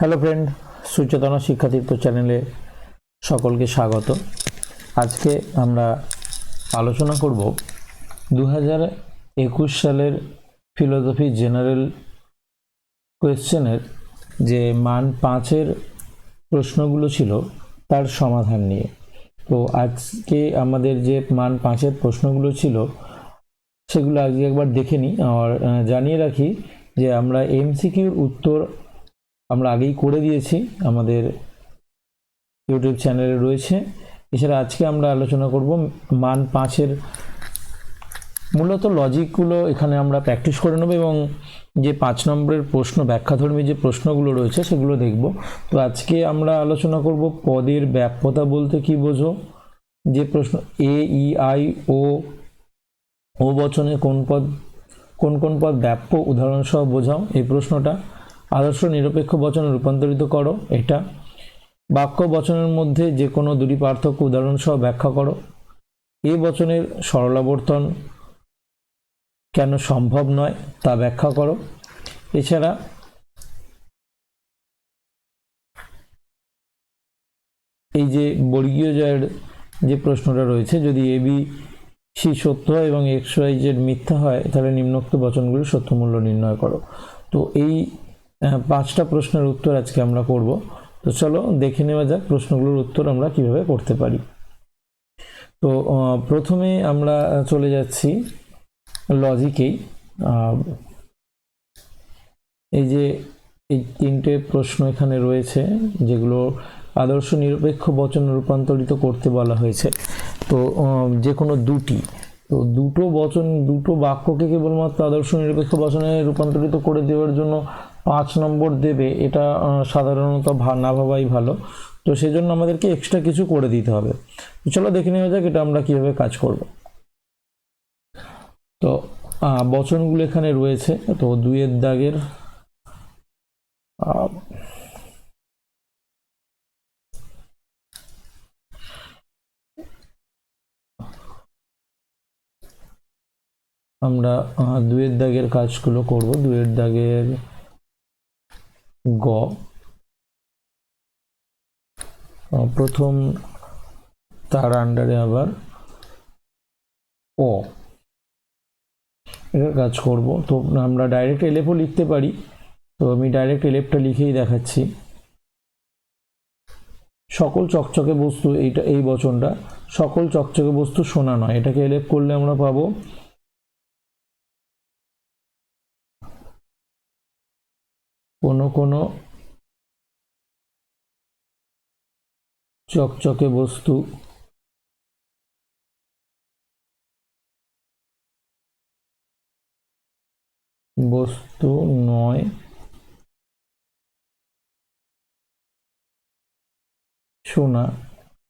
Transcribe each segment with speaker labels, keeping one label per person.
Speaker 1: Hello friend সুচেতনা শিক্ষাতীর্থ চ্যানেলে সকলকে স্বাগত। আজকে আমরা আলোচনা করব দু একুশ সালের ফিলোসফি জেনারেল কোয়েশ্চেনের যে মান পাঁচের প্রশ্নগুলো ছিল তার সমাধান নিয়ে। তো আজকে আমাদের যে মান পাঁচের প্রশ্নগুলো ছিল, সেগুলো আজকে একবার দেখে নিই। আর জানিয়ে রাখি যে আমরা এমসিকিউর উত্তর আমরা আগেই করে দিয়েছি, আমাদের ইউটিউব চ্যানেলে রয়েছে। এছাড়া আজকে আমরা আলোচনা করব মান পাঁচের। মূলত লজিকগুলো এখানে আমরা প্র্যাকটিস করে নেব এবং যে পাঁচ নম্বরের প্রশ্ন, ব্যাখ্যাধর্মী যে প্রশ্নগুলো রয়েছে সেগুলো দেখব। তো আজকে আমরা আলোচনা করব পদের ব্যাপ্যতা বলতে কি বোঝো? যে প্রশ্ন, এ, ই, আই, ও ও বচনে কোন পদ, কোন কোন পদ ব্যাপ্য? উদাহরণসহ বোঝাও এই প্রশ্নটা। আদর্শ নিরপেক্ষ বচনে রূপান্তরিত করো, এটা। বাক্য বচনের মধ্যে যে কোনো দুটি পার্থক্য উদাহরণসহ ব্যাখ্যা করো। এ বচনের সরলাবর্তন কেন সম্ভব নয় তা ব্যাখ্যা করো। এছাড়া এই যে বর্গীয় জয়ের যে প্রশ্নটা রয়েছে, যদি এ, বি, সি সত্য হয় এবং এক্স, ওয়াই, জেড মিথ্যা হয়, তাহলে নিম্নোক্ত বচনগুলির সত্য মূল্য নির্ণয় করো। তো এই পাঁচটা প্রশ্নের উত্তর আজকে আমরা করব। তো চলো দেখে নেওয়া যাক প্রশ্নগুলোর উত্তর আমরা কীভাবে করতে পারি। তো প্রথমে আমরা চলে যাচ্ছি লজিকেই এই যে এই তিনটে প্রশ্ন এখানে রয়েছে, যেগুলো আদর্শ নিরপেক্ষ বচন রূপান্তরিত করতে বলা হয়েছে। তো যে কোনো দুটি। তো দুটো বচন, দুটো বাক্যকে কেবলমাত্র আদর্শ নিরপেক্ষ বচনে রূপান্তরিত করে দেওয়ার জন্য পাঁচ নম্বর দেবে, এটা সাধারণত না ভাবাই ভালো। তো সেজন্য আমাদেরকে এক্সট্রা কিছু করে দিতে হবে। চলো দেখে নেওয়া যাক এটা আমরা কীভাবে কাজ করব। তো বচনগুলো এখানে রয়েছে। তো দুইয়ের দাগের আমরা দুয়ের দাগের কাজগুলো করব। দুয়ের দাগের গ। প্রথম তার আন্ডারে আবার ও এটার কাজ করব। তো আমরা ডাইরেক্ট এলেফও লিখতে পারি। তো আমি ডাইরেক্ট এলেফটা লিখেই দেখাচ্ছি। সকল চকচকে বস্তু এইটা, এই বচনটা, সকল চকচকে বস্তু সোনা নয়। এটাকে এলেফ করলে আমরা পাবো কোনো কোনো চকচকে বস্তু বস্তু নয়। সোনা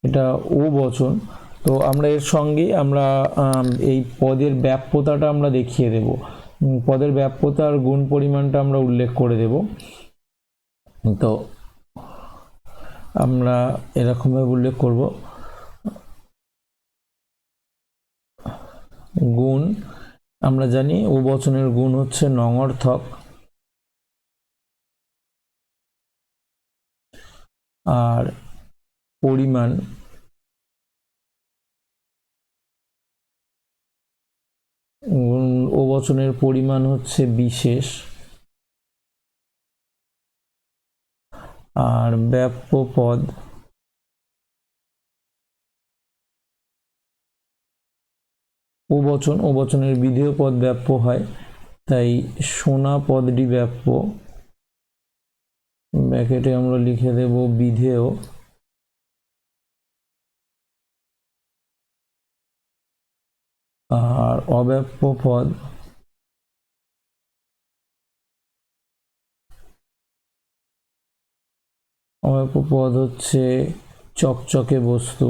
Speaker 1: এটা ও বচন। তো আমরা এর সঙ্গে আমরা আম, এই পদের ব্যাপ্যতাটা আমরা দেখিয়ে দেব। পদের ব্যাপ্যতার গুণ পরিমাণটা আমরা উল্লেখ করে দেব। তো আমরা এরকমভাবে উল্লেখ করব। গুণ, আমরা জানি ও বচনের গুণ হচ্ছে নঙর্থক আর পরিমাণ ও বচনের পরিমাণ হচ্ছে বিশেষ। আর ব্যাপ্য পদ ও বচন, ও বচনের বিধেয় পদ ব্যাপ্য হয়, তাই সোনা পদটি ব্যাপ্য। ব্যাকেটে আমরা লিখে দেব বিধেয়। আর অব্যাপ্য পদ অব্যাপ্য পদ হচ্ছে চকচকে বস্তু।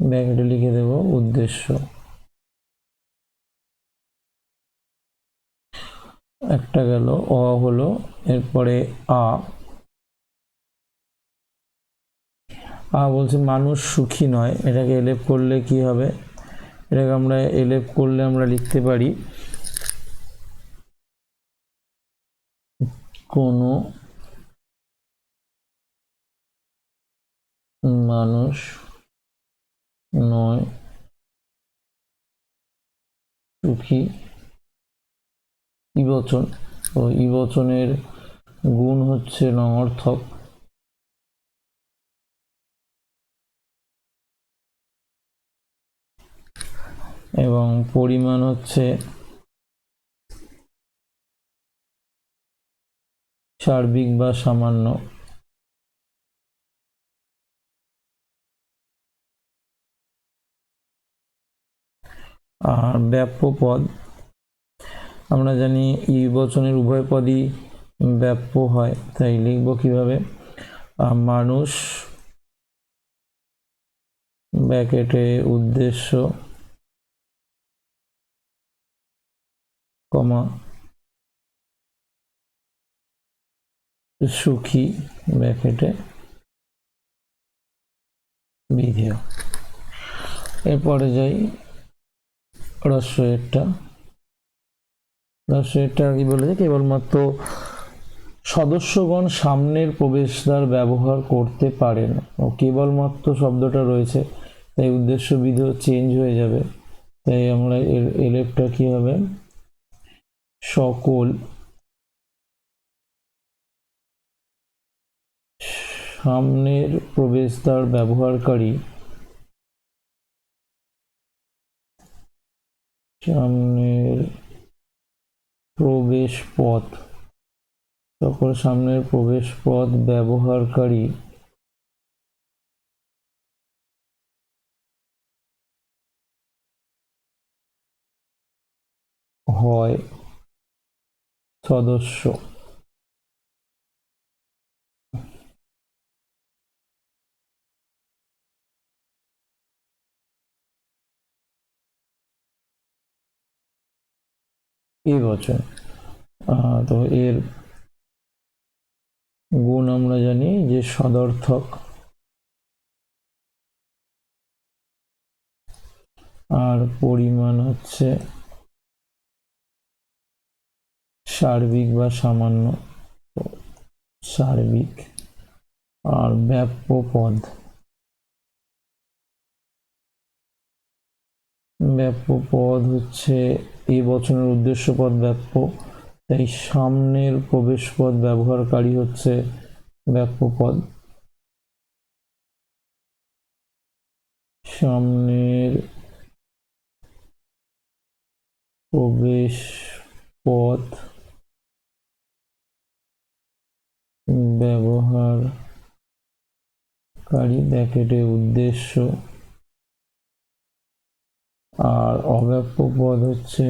Speaker 1: ব্যাকেটে লিখে দেব উদ্দেশ্য। একটা গেল, অ হলো, এরপরে আ। বলছে মানুষ সুখী নয়। এটাকে এলেপ করলে কি হবে? এটাকে আমরা এলএফ করলে আমরা লিখতে পারি, কোনো মানুষ নয় সুখী। ইবচন তো ইবচনের গুণ হচ্ছে নঙর্থক এবং পরিমাণ হচ্ছে সার্বিক বা সামান্য। আর ব্যাপ্য পদ। আমরা জানি ই বচনের উভয় পদই ব্যাপ্য হয়, তাই লিখব কীভাবে? মানুষ, ব্যাকেটে উদ্দেশ্য। কমা সুখী ব্যাকেটে বিধেয়। এরপরে যাই রস্যেরটা রস্যেরটা কি বলেছে কেবলমাত্র সদস্যগণ সামনের প্রবেশদ্বার ব্যবহার করতে পারেন। ও কেবলমাত্র শব্দটা রয়েছে, তাই উদ্দেশ্য বিধ চেঞ্জ হয়ে যাবে। তাই আমরা এর এলেপটা কি হবে? সকল সামনের প্রবেশদ্বার ব্যবহারকারী সামনের প্রবেশ পথ সকল সামনের প্রবেশ পথ ব্যবহারকারী হয় সদস্য। এই বছর। তো এর গুণ আমরা জানি যে সদর্থক। আর পরিমাণ হচ্ছে সার্বিক বা সামান্য সার্বিক, আর ব্যাপ্য পদ। ব্যাপ্য পদ হচ্ছে এই বচনের উদ্দেশ্য পদ ব্যাপ্য। তাই সামনের প্রবেশ পদ ব্যবহারকারী হচ্ছে ব্যাপ্য পদ। সামনের প্রবেশ পথ ব্যবহারকারী ব্যাকেটে উদ্দেশ্য। আর অব্যাপ্য পদ হচ্ছে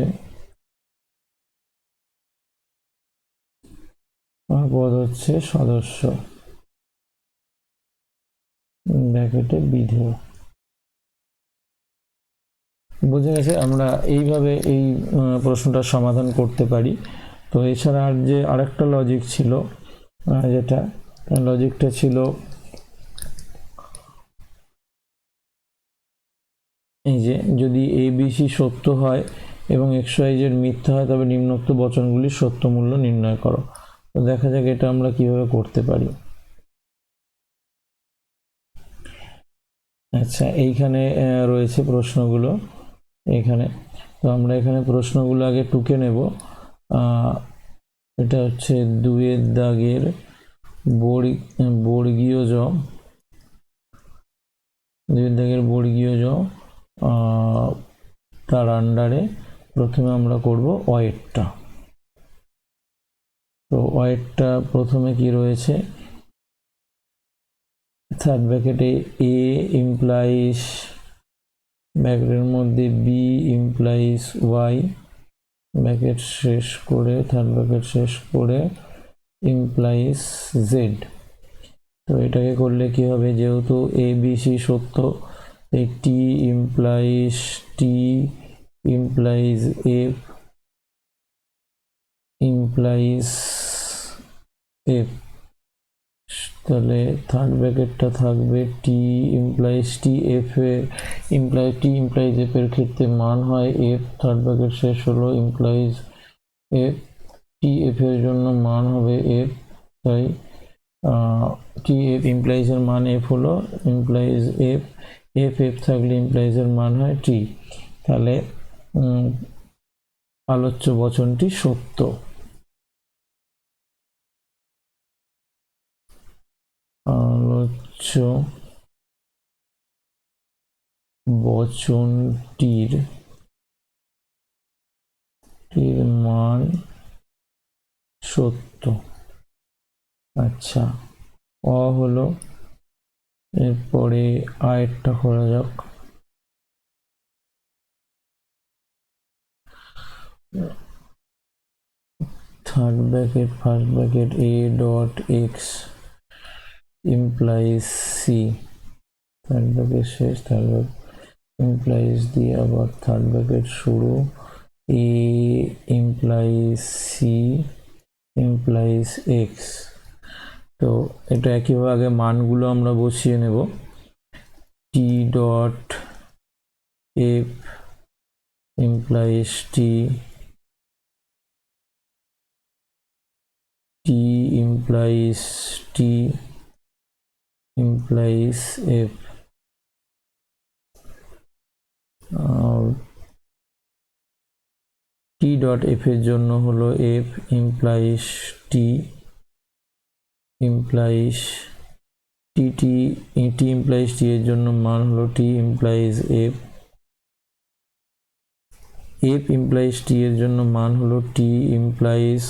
Speaker 1: পদ হচ্ছে সদস্য। ব্র্যাকেটে বিধেয়। বোঝা গেছে আমরা এইভাবে এই প্রশ্নটার সমাধান করতে পারি। তো এছাড়া আর যে আরেকটা লজিক ছিল যেটা লজিকটা ছিল। এই যে, যদি এ বিসি সত্য হয় এবং এক্স জেড মিথ্যা হয়, তবে নিম্নোক্ত বচনগুলির সত্য মূল্য নির্ণয় করো। তো দেখা যাক এটা আমরা কীভাবে করতে পারি। আচ্ছা এইখানে রয়েছে প্রশ্নগুলো। এখানে, তো আমরা এখানে প্রশ্নগুলো আগে টুকে নেব। এটা হচ্ছে দুয়ের দাগের বর্গ, বর্গীয় জ। দুয়ের দাগের বর্গীয় জ তার আন্ডারে প্রথমে আমরা করব ওয়েটটা তো ওয়েটটা প্রথমে কি রয়েছে? থার্ড ব্র্যাকেটে এ ইমপ্লাইস ব্র্যাকেটের মধ্যে বি ইমপ্লাইস ওয়াই ব্র্যাকেট শেষ করে, থার্ড ব্র্যাকেট শেষ করে ইমপ্লাইস জেড তো এটাকে করলে কি হবে? যেহেতু এ সি সত্য এই T implies T implies F implies F তাহলে থার্ড ব্র্যাকেটটা থাকবে T implies T F A imply T implies F এর ক্ষেত্রে মান হয় এফ থার্ড ব্র্যাকেট শেষ হলো ইমপ্লাইজ এফ টি এফ এর জন্য মান হবে এফ তাই টি এফ ইমপ্লাইজের মান এফ হলো ইমপ্লাইজ এফ এফ এফ থাকলে ইমপ্লাইজের মান হয় টি তাহলে আলোচ্য বচনটি সত্য। আলোচ্য বচনটির টির মান সত্য। আচ্ছা অ হলো, এরপরে আয়েরটা করা যাক। Third bracket first bracket A dot X implies C third bracket শেষ থার্ড ইমপ্লাইজ দিয়ে আবার থার্ড ব্র্যাকেট শুরু। A implies C implies X তো এটা একইভাবে মানগুলো আমরা বসিয়ে নেব। T dot F implies T T implies T implies F T dot F এর জন্য হলো F implies T implies T T T implies T এর জন্য মান হলো T implies F F implies T এর জন্য মান হলো টি ইমপ্লাইজ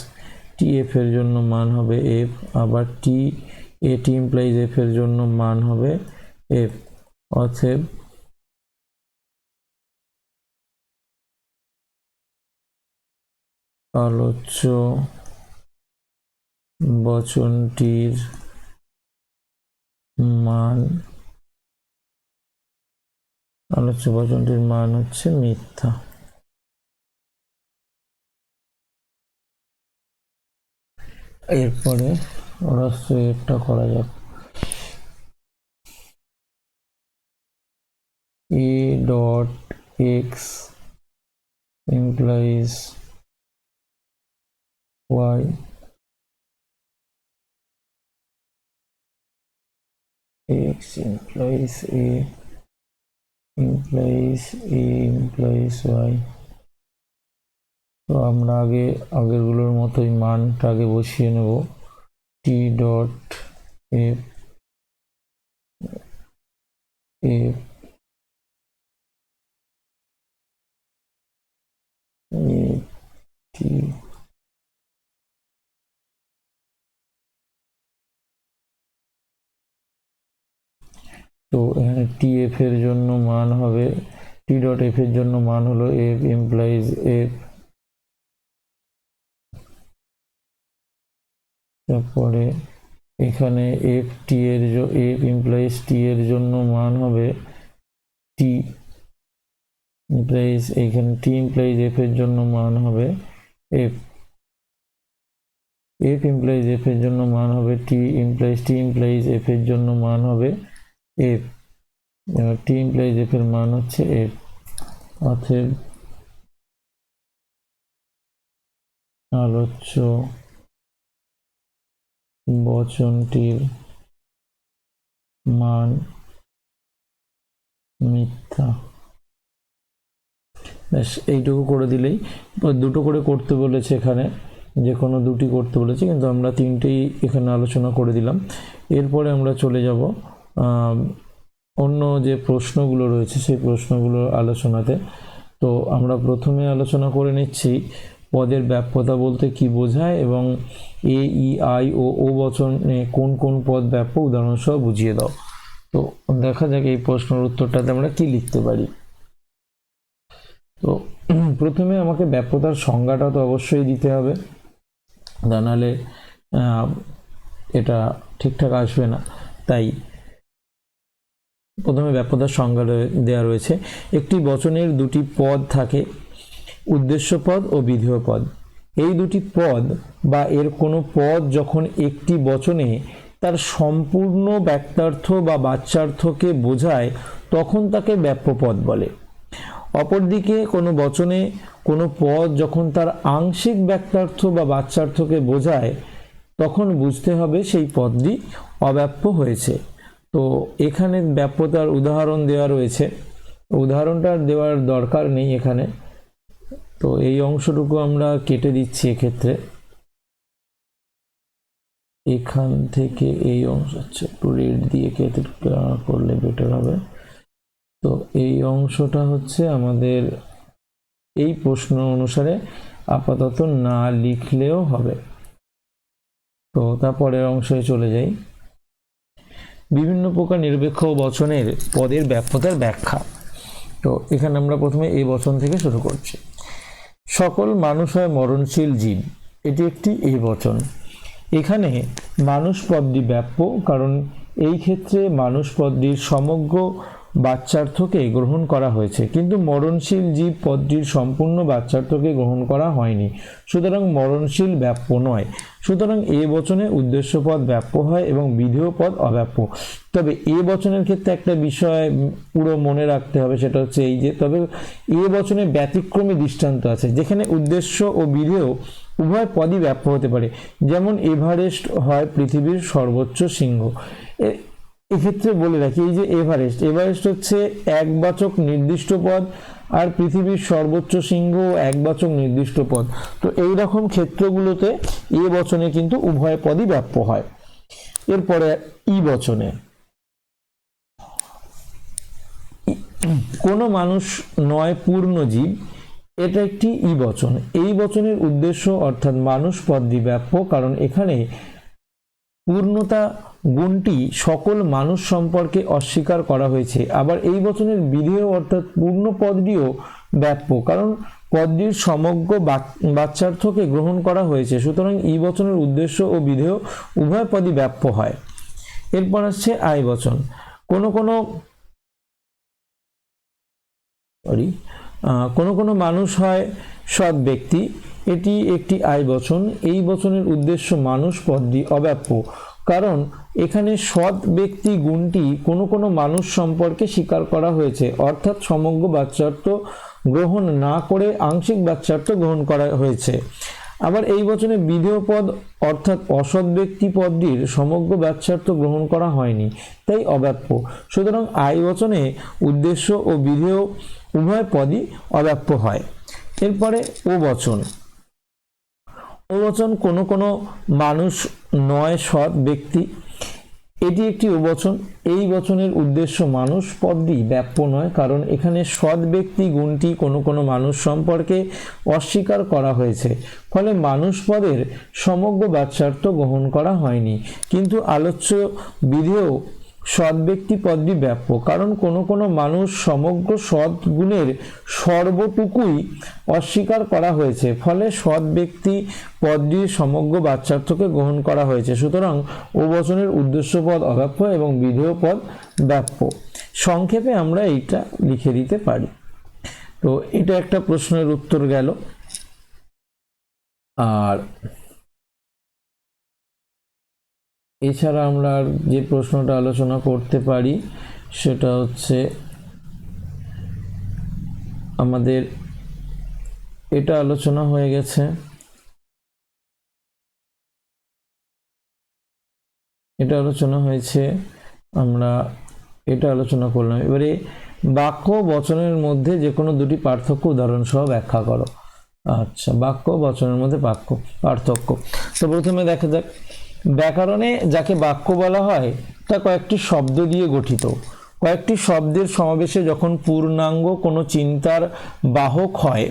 Speaker 1: টি এফ এর জন্য মান হবে এফ আবার টি এ টি ইমপ্লাইজ এফ এর জন্য মান হবে এফ অতএব আলোচ্য বচনটির মান, আলোচ্য বচনটির মান হচ্ছে মিথ্যা। এরপরে হ্রস্ব একটা করা যাক। A dot X implies y. X implies a implies a, implies y. তো আমরা আগে আগেরগুলোর মতোই মানটা আগে বসিয়ে নেব। T dot F F T তো এখানে টি এফ এর জন্য মান হবে টি ডট এফ এর জন্য মান হলো এফ ইমপ্লাইজ এফ তারপরে এখানে এফ টি এর এফ ইমপ্লাইজ টি এর জন্য মান হবে টি ইমপ্লাইজ এখানে টি ইমপ্লাইজ এফ এর জন্য মান হবে এফ এফ ইমপ্লাইজ এফ এর জন্য মান হবে T implies T implies F এর জন্য মান হবে এফ টি ইমপ্লাইজ এফ এর মান হচ্ছে এফ অতএব আলোচ্য বচনটির মান মিথ্যা। ব্যাস এইটুকু করে দিলেই, দুটো করে করতে বলেছে এখানে, যে কোনো দুটি করতে বলেছে, কিন্তু আমরা তিনটেই এখানে আলোচনা করে দিলাম। এরপরে আমরা চলে যাব অন্য যে প্রশ্নগুলো রয়েছে, সেই প্রশ্নগুলোর আলোচনাতে। তো আমরা প্রথমে আলোচনা করে নিচ্ছি পদের ব্যাপ্যতা বলতে কি বোঝায় এবং এ, ই, আই ও ও বচনে কোন কোন পদ ব্যাপ্য উদাহরণসহ বুঝিয়ে দাও। তো দেখা যাক এই প্রশ্নের উত্তরটাতে আমরা কি লিখতে পারি। তো প্রথমে আমাকে ব্যাপ্যতার সংজ্ঞাটা তো অবশ্যই দিতে হবে। তা এটা ঠিকঠাক আসবে না। তাই প্রথমে ব্যাপ্যতার সংজ্ঞা দেওয়া রয়েছে। একটি বচনের দুটি পদ থাকে। উদ্দেশ্য পদ ও বিধেয় পদ এই দুটি পদ বা এর কোনো পদ যখন একটি বচনে তার সম্পূর্ণ ব্যক্তার্থ বা বাচ্যার্থকে বোঝায়, তখন তাকে ব্যাপ্যপদ বলে। অপরদিকে কোনো বচনে কোনো পদ যখন তার আংশিক ব্যক্তার্থ বা বাচ্যার্থকে বোঝায়, তখন বুঝতে হবে সেই পদটি অব্যাপ্য হয়েছে। তো এখানে ব্যাপ্যতার উদাহরণ দেওয়া রয়েছে। উদাহরণটা দেওয়ার দরকার নেই এখানে। তো এই অংশটুকু আমরা কেটে দিচ্ছি এক্ষেত্রে। এখান থেকে এই অংশ আচ্ছা একটু রেড দিয়ে কেটে করলে বেটার হবে। তো এই অংশটা হচ্ছে আমাদের এই প্রশ্ন অনুসারে আপাতত না লিখলেও হবে। তো তারপরের অংশে চলে যাই। বিভিন্ন প্রকার নিরপেক্ষ বচনের পদের ব্যাপ্যতার ব্যাখ্যা। তো এখানে আমরা প্রথমে এই বচন থেকে শুরু করছি। সকল মানুষ হয় মরণশীল জীব। এটি একটি এ বচন। এখানে মানুষ পদটি ব্যাপ্য, কারণ এই ক্ষেত্রে মানুষ পদটির সমগ্র বাচ্চার্থকে গ্রহণ করা হয়েছে। কিন্তু মরণশীল জীব পদটির সম্পূর্ণ বাচ্চার্থকে গ্রহণ করা হয়নি। সুতরাং মরণশীল ব্যাপ্য নয়। সুতরাং এ বচনে উদ্দেশ্য পদ ব্যাপ্য হয় এবং বিধেয় পদ অব্যাপ্য। তবে এ বচনের ক্ষেত্রে একটা বিষয় পুরো মনে রাখতে হবে, সেটা হচ্ছে এই যে, তবে এ বচনে ব্যতিক্রমী দৃষ্টান্ত আছে, যেখানে উদ্দেশ্য ও বিধেয় উভয় পদই ব্যাপ্য হতে পারে। যেমন এভারেস্ট হয় পৃথিবীর সর্বোচ্চ সিংহ। এক্ষেত্রে বলে রাখি, এই যে এভারেস্ট এভারেস্ট হচ্ছে একবাচক নির্দিষ্ট পদ আর পৃথিবীর সর্বোচ্চ সিংহ একবাচক নির্দিষ্ট পদ তো এই রকম ক্ষেত্রগুলোতে এ বচনে কিন্তু উভয় পদই ব্যাপ্য হয়। এরপরে ই বচনে। কোনো মানুষ নয় পূর্ণ জীব, এটা একটি ই বচন। এই বচনের উদ্দেশ্য অর্থাৎ মানুষ পদটি ব্যাপ্য, কারণ এখানে পূর্ণতা গুণটি সকল মানুষ সম্পর্কে অস্বীকার করা হয়েছে। আবার এই বচনের বিধেয় অর্থাৎ পূর্ণ পদটিও ব্যাপ্য, কারণ পদটির সমগ্র বাচ্যার্থকে গ্রহণ করা হয়েছে। সুতরাং এই বচনের উদ্দেশ্য ও বিধেয় উভয় পদই ব্যাপ্য হয়। এরপর আসছে আয় বচন। কোনো কোনো সরি কোনো কোনো মানুষ হয় সৎ ব্যক্তি। এটি একটি আয় বচন। এই বচনের উদ্দেশ্য মানুষ পদটি অব্যাপ্য। কারণ এখানে সৎ ব্যক্তি গুণটি কোনো কোনো মানুষ সম্পর্কে স্বীকার করা হয়েছে। অর্থাৎ সমগ্র বাচ্চার্থ গ্রহণ না করে আংশিক বাচ্চার্থ গ্রহণ করা হয়েছে। আবার এই বচনে বিধেয় পদ অর্থাৎ অসৎ ব্যক্তি পদটির সমগ্র বাচ্চার্থ গ্রহণ করা হয়নি, তাই অব্যাপ্য। সুতরাং আই বচনে উদ্দেশ্য ও বিধেয় উভয় পদই অব্যাপ্য হয়। এরপরে ও বচন। ও বচন কোনো কোনো মানুষ নয় সৎ ব্যক্তি। এটি একটি বচন এই বচনের উদ্দেশ্য মানুষ পদটি ব্যাপ্য নয়, কারণ এখানে সৎ ব্যক্তি গুণটি কোনো কোনো মানুষ সম্পর্কে অস্বীকার করা হয়েছে। ফলে মানুষ পদের সমগ্র বাচ্চার্থ গ্রহণ করা হয়নি। কিন্তু আলোচ্য বিধেয় সৎ ব্যক্তি পদটি ব্যাপ্য কারণ কোনো কোনো মানুষ সমগ্র সৎ গুণের সর্বটুকুই অস্বীকার করা হয়েছে। ফলে সৎ ব্যক্তি পদটির সমগ্র বাচ্চার্থকে গ্রহণ করা হয়েছে। সুতরাং ও বচনের উদ্দেশ্য পদ অব্যাপ্য এবং বিধেয় পদ ব্যাপ্য। সংক্ষেপে আমরা এইটা লিখে দিতে পারি। তো এটা একটা প্রশ্নের উত্তর গেল। আর এছাড়া আমরা আর যে প্রশ্নটা আলোচনা করতে পারি, সেটা হচ্ছে আমাদের এটা আলোচনা হয়ে গেছে। এটা আলোচনা হয়েছে, আমরা এটা আলোচনা করলাম। এবারে বাক্য বচনের মধ্যে যে কোনো দুটি পার্থক্য উদাহরণ সহ ব্যাখ্যা করো। আচ্ছা বাক্য বচনের মধ্যে বাক্য পার্থক্য। তো প্রথমে দেখা যাক ব্যাকরণে যাকে বাক্য বলা হয়, তা কয়েকটি শব্দ দিয়ে গঠিত। কয়েকটি শব্দের সমাবেশে যখন পূর্ণাঙ্গ কোনো চিন্তার বাহক হয়,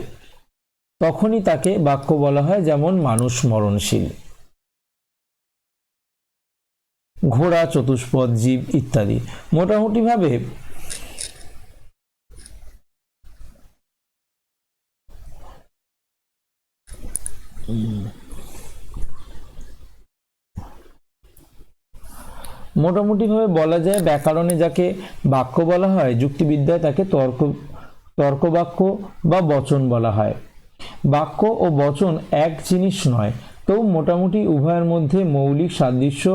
Speaker 1: তখনই তাকে বাক্য বলা হয় যেমন মানুষ মরণশীল। ঘোড়া, চতুষ্পদ, জীব ইত্যাদি। মোটামুটিভাবে মোটামুটিভাবে বলা যায় ব্যাকরণে যাকে বাক্য বলা হয়, যুক্তিবিদ্যায় তাকে তর্ক, তর্কবাক্য বা বচন বলা হয়। বাক্য ও বচন এক জিনিস নয় তো মোটামুটি উভয়ের মধ্যে মৌলিক সাদৃশ্য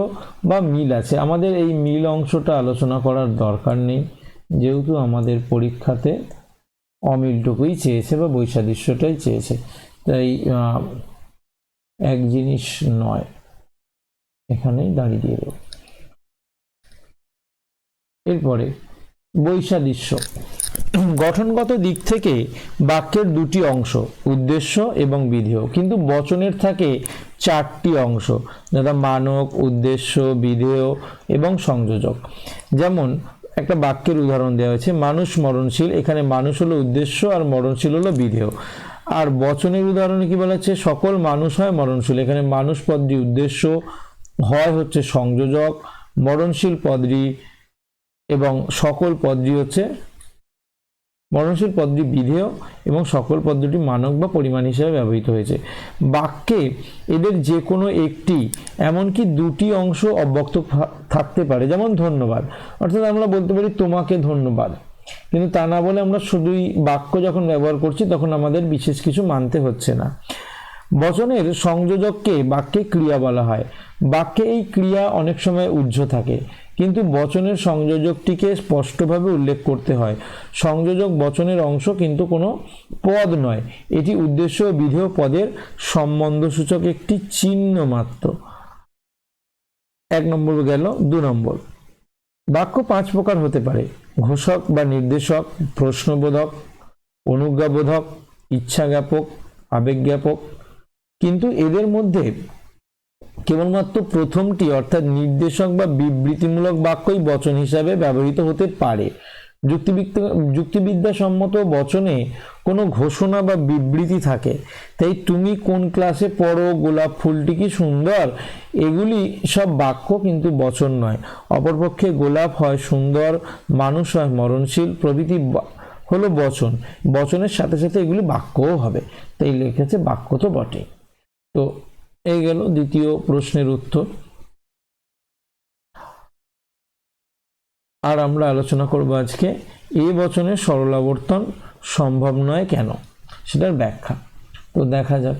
Speaker 1: বা মিল আছে। আমাদের এই মিল অংশটা আলোচনা করার দরকার নেই, যেহেতু আমাদের পরীক্ষাতে অমিলটুকুই চেয়েছে বা বৈসাদৃশ্যটাই চেয়েছে। তাই এক জিনিস নয়। এখানেই দাঁড়িয়ে দেব এরপরে বৈসাদৃশ্য। গঠনগত দিক থেকে বাক্যের দুটি অংশ, উদ্দেশ্য এবং বিধেয়। কিন্তু বচনের থাকে চারটি অংশ, যেটা মানক, উদ্দেশ্য, বিধেয় এবং সংযোজক। যেমন একটা বাক্যের উদাহরণ দেওয়া হয়েছে, মানুষ মরণশীল, এখানে মানুষ হলো উদ্দেশ্য আর মরণশীল হলো বিধেয়। আর বচনের উদাহরণে কি বলা হচ্ছে? সকল মানুষ হয় মরণশীল, এখানে মানুষ পদটি উদ্দেশ্য, হয় হচ্ছে সংযোজক, মরণশীল পদটি এবং সকল পদটি হচ্ছে মরণশীল পদটি বিধেয় এবং সকল পদ্ধতি মানক বা পরিমাণ হিসাবে ব্যবহৃত হয়েছে। বাক্যে এদের যে কোনো একটি, এমনকি দুটি অংশ অব্যক্ত থাকতে পারে। যেমন ধন্যবাদ। অর্থাৎ আমরা বলতে পারি তোমাকে ধন্যবাদ। কিন্তু তা না বলে আমরা শুধুই বাক্য যখন ব্যবহার করছি, তখন আমাদের বিশেষ কিছু মানতে হচ্ছে না। বচনের সংযোজককে বাক্যে ক্রিয়া বলা হয়। বাক্যে এই ক্রিয়া অনেক সময় উজ্জ্ব থাকে। কিন্তু বচনের সংযোজকটিকে স্পষ্টভাবে উল্লেখ করতে হয়। সংযোজক বচনের অংশ কিন্তু কোনো পদ নয়। এটি উদ্দেশ্য বিধেয় পদের সম্বন্ধসূচক একটি চিহ্ন মাত্র। এক নম্বর গেল দু নম্বর। বাক্য পাঁচ প্রকার হতে পারে। ঘোষক বা নির্দেশক, প্রশ্নবোধক, অনুজ্ঞাবোধক, ইচ্ছাজ্ঞাপক, আবেগজ্ঞাপক। কিন্তু এদের মধ্যে কেবলমাত্র প্রথমটি, অর্থাৎ নির্দেশক বা বিবৃতিমূলক বাক্যই বচন হিসাবে ব্যবহৃত হতে পারে। যুক্তিবিদ্যা যুক্তিবিদ্যাসম্মত বচনে কোনো ঘোষণা বা বিবৃতি থাকে। তাই তুমি কোন ক্লাসে পড়ো, গোলাপ ফুলটি কি সুন্দর? এগুলি সব বাক্য কিন্তু বচন নয়। অপরপক্ষে গোলাপ হয় সুন্দর, মানুষ হয় মরণশীল, প্রভৃতি হলো বচন। বচনের সাথে সাথে এগুলি বাক্যও হবে। তাই লিখেছে বাক্য তো বটে তো এই গেল দ্বিতীয় প্রশ্নের উত্তর। আর আমরা আলোচনা করব আজকে, এ বচনে সরলাবর্তন সম্ভব নয় কেন? সেটার ব্যাখ্যা। তো দেখা যাক।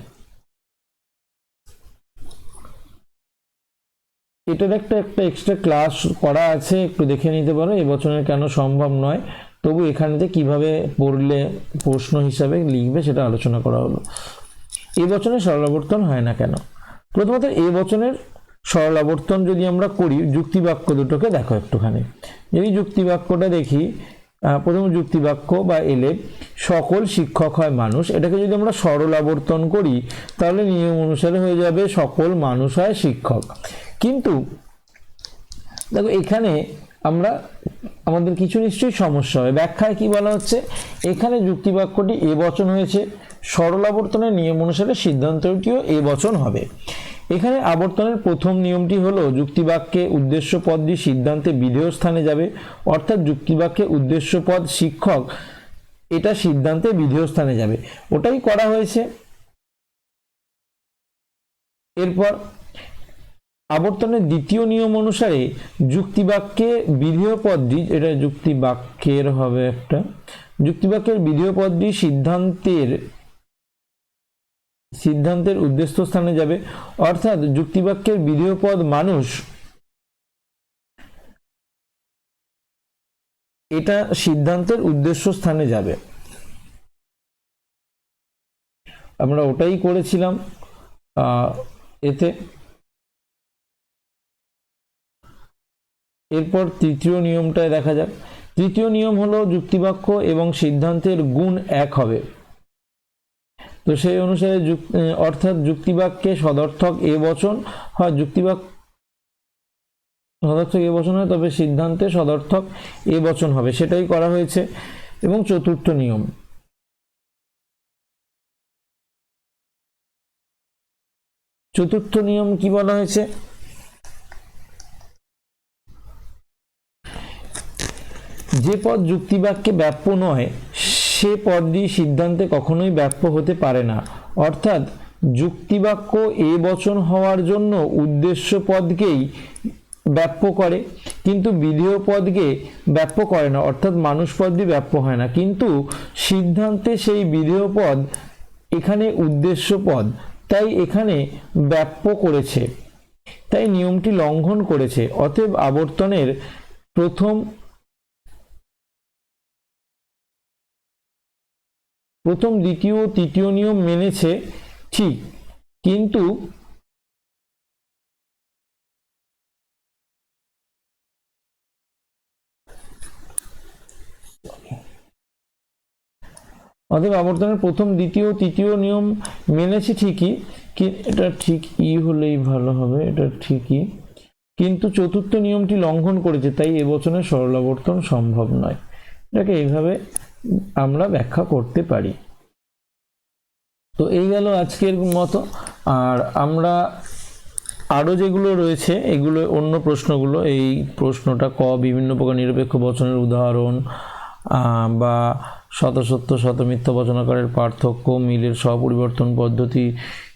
Speaker 1: এটার একটা একটা এক্সট্রা ক্লাস করা আছে, একটু দেখে নিতে পারো, এ বচনের কেন সম্ভব নয়? তবু এখানেতে কীভাবে পড়লে প্রশ্ন হিসাবে লিখবে সেটা আলোচনা করা হলো। এ বচনের সরলাবর্তন হয় না কেন? প্রথমত এ বচনের সরলাবর্তন যদি আমরা করি যুক্তিবাক্য দুটোকে দেখো একটুখানি। যদি যুক্তিবাক্যটা দেখি আহ, প্রথম যুক্তিবাক্য বা এলে সকল শিক্ষক হয় মানুষ। এটাকে যদি আমরা সরলাবর্তন করি তাহলে নিয়ম অনুসারে হয়ে যাবে সকল মানুষ হয় শিক্ষক। কিন্তু দেখো এখানে আমরা আমাদের কিছু নিশ্চয়ই সমস্যা হবে ব্যাখ্যায় কি বলা হচ্ছে? এখানে যুক্তিবাক্যটি এ বচন হয়েছে। সরলাবর্তনের নিয়ম অনুসারে সিদ্ধান্তটিও এ বচন হবে। এখানে আবর্তনের প্রথম নিয়মটি হলো যুক্তিবাক্যে উদ্দেশ্য পদটি সিদ্ধান্তে বিধেয় স্থানে যাবে, অর্থাৎ যুক্তিবাক্যে উদ্দেশ্য পদ শিক্ষক এটা সিদ্ধান্তে বিধেয় স্থানে যাবে। ওটাই করা হয়েছে। এরপর আবর্তনের দ্বিতীয় নিয়ম অনুসারে যুক্তিবাক্যে বিধেয় পদটি, এটা যুক্তিবাক্যের হবে একটা, যুক্তিবাক্যের বিধেয় পদটি সিদ্ধান্তের সিদ্ধান্তের উদ্দেশ্য স্থানে যাবে। অর্থাৎ যুক্তিবাক্যের বিধেয় পদ মানুষ এটা সিদ্ধান্তের উদ্দেশ্য স্থানে যাবে। আমরা ওটাই করেছিলাম এতে। এরপর তৃতীয় নিয়মটায় দেখা যাক। তৃতীয় নিয়ম হলো যুক্তিবাক্য এবং সিদ্ধান্তের গুণ এক হবে। তো সেই অনুসারে অর্থাৎ যুক্তিবাক্যে সদর্থক এ বচন হয়, যুক্তিবাক্য সদর্থক এ বচন হয়, তবে সিদ্ধান্তে সদর্থক এ বচন হবে। সেটাই করা হয়েছে এবং চতুর্থ নিয়ম। চতুর্থ নিয়ম কি বলা হয়েছে? যে পদ যুক্তিবাক্যে ব্যাপ্য নয় সে পদটি সিদ্ধান্তে কখনোই ব্যাপ্য হতে পারে না। অর্থাৎ, যুক্তিবাক্য এ বচন হওয়ার জন্য উদ্দেশ্য পদকেই ব্যাপ্য করে, কিন্তু বিধেয় পদকে ব্যাপ্য করে না। অর্থাৎ, মানুষ পদটি ব্যাপ্য হয় না। কিন্তু সিদ্ধান্তে সেই বিধেয় পদ এখানে উদ্দেশ্য পদ। তাই এখানে ব্যাপ্য করেছে। তাই নিয়মটি লঙ্ঘন করেছে। অতএব আবর্তনের প্রথম প্রথম, দ্বিতীয়, তৃতীয় নিয়ম মেনেছে, ঠিক। কিন্তু অতএব আবর্তনের প্রথম, দ্বিতীয়, তৃতীয় নিয়ম মেনেছে ঠিকই এটা ঠিক ই হলেই ভালো হবে, এটা ঠিকই। কিন্তু চতুর্থ নিয়মটি লঙ্ঘন করেছে, তাই এবছরের সরলাবর্তন সম্ভব নয়। এটাকে এইভাবে আমরা ব্যাখ্যা করতে পারি। তো এই গেল আজকের মতো। আর আমরা আরও যেগুলো রয়েছে, এগুলো অন্য প্রশ্নগুলো, এই প্রশ্নটা ক, বিভিন্ন প্রকার নিরপেক্ষ বচনের উদাহরণ বা শতসত্য শতমিথ্যা বচনাকারের পার্থক্য, মিলের সপরিবর্তন পদ্ধতি,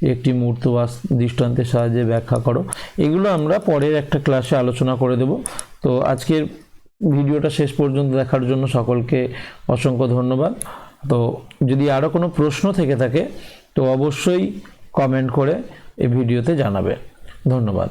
Speaker 1: একটি মূর্ত বা দৃষ্টান্তের সাহায্যে ব্যাখ্যা করো। এগুলো আমরা পরের একটা ক্লাসে আলোচনা করে দেব। তো আজকের ভিডিওটা শেষ পর্যন্ত দেখার জন্য সকলকে অসংখ্য ধন্যবাদ। তো যদি আরও কোনো প্রশ্ন থেকে থাকে, তো অবশ্যই কমেন্ট করে এই ভিডিওতে জানাবে। ধন্যবাদ।